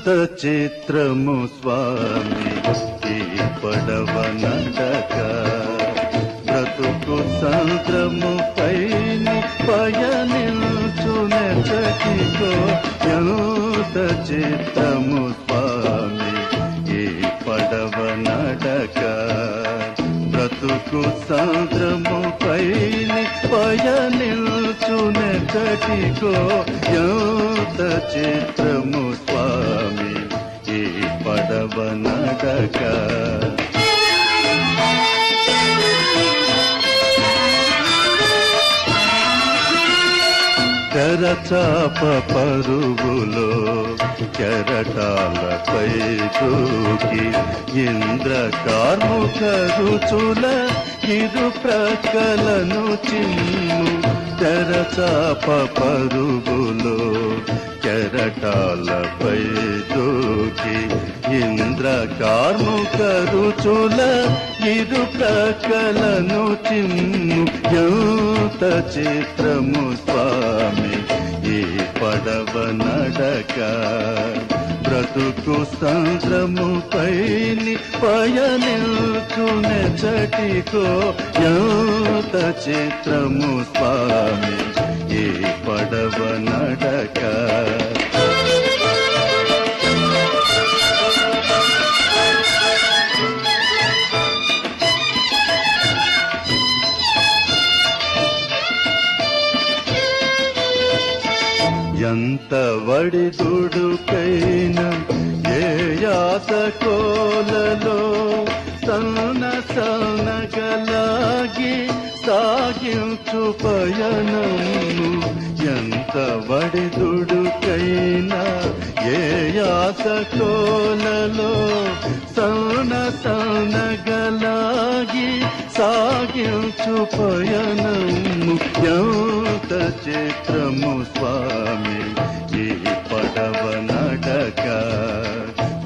చిత్రము స్వామి ఈ పడవ నడక బ్రతుకు సంద్రము పైని పయనిల్చునెచటికో ఎంత చిత్రము స్వామి ఈ పడవ నడక బ్రతుకు సంద్రము పైని పయనిల్చునెచటికో ఎంత చిత్రము స్వామి పడవ నడక తెరచాప పరుగులో కెరటాలపై దూకి ఇంద్ర కార్ముక రుచుల ఇరు ప్రకలను చిమ్ము తెరచాప పరుగులో కెరటాలపై దూకి ఇంద్ర కార్ముక రుచుల ఇరు ప్రకలను చిన్ను ఎంత చిత్రము స్వామి ఈ పడవ నడక. బ్రతుకు సంద్రము పైని పయనిల్చునే చటికో ఎంత చిత్రము స్వామి ఈ పడవ నడక. ఎంత వడిదుడుకైన ఏ యాత కోలలో సన్న సన్నగలాగి సాగించు పయనము ఎంత వడిదుడుకైన ఏ యాత కోలలో సన్న సన్నగలాగి సాగించు పయనము ఎంత చిత్రము స్వామి ఈ పడవ నాటక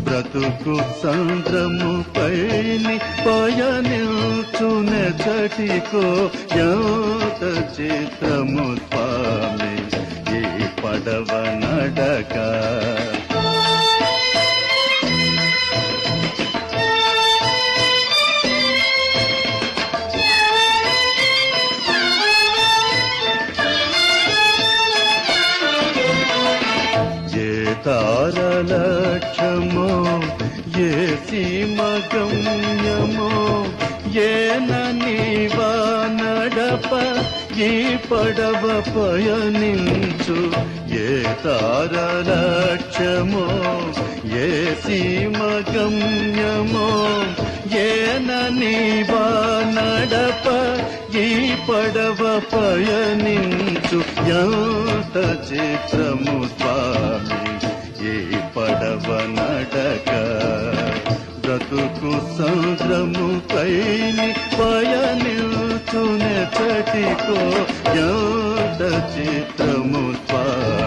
బ్రతుకు సంద్రము పైని పయనిల్చునే చటికో. ఎంత చిత్రము స్వామి ఈ పడవ నడక. తారలక్షమో ఏ సీమగమ్యమో ఏ నీవా నడప ఈ పడవ పయనించు ఏ తారలక్షమో ఏ సీమగమ్యమో ఏ నీవా నడప ఈ పడవ పయనించు. ఎంత చిత్రము స్వామి బ్రతుకు సంద్రము పైని పయనిల్చునే చటికో చిత్రము స్వామి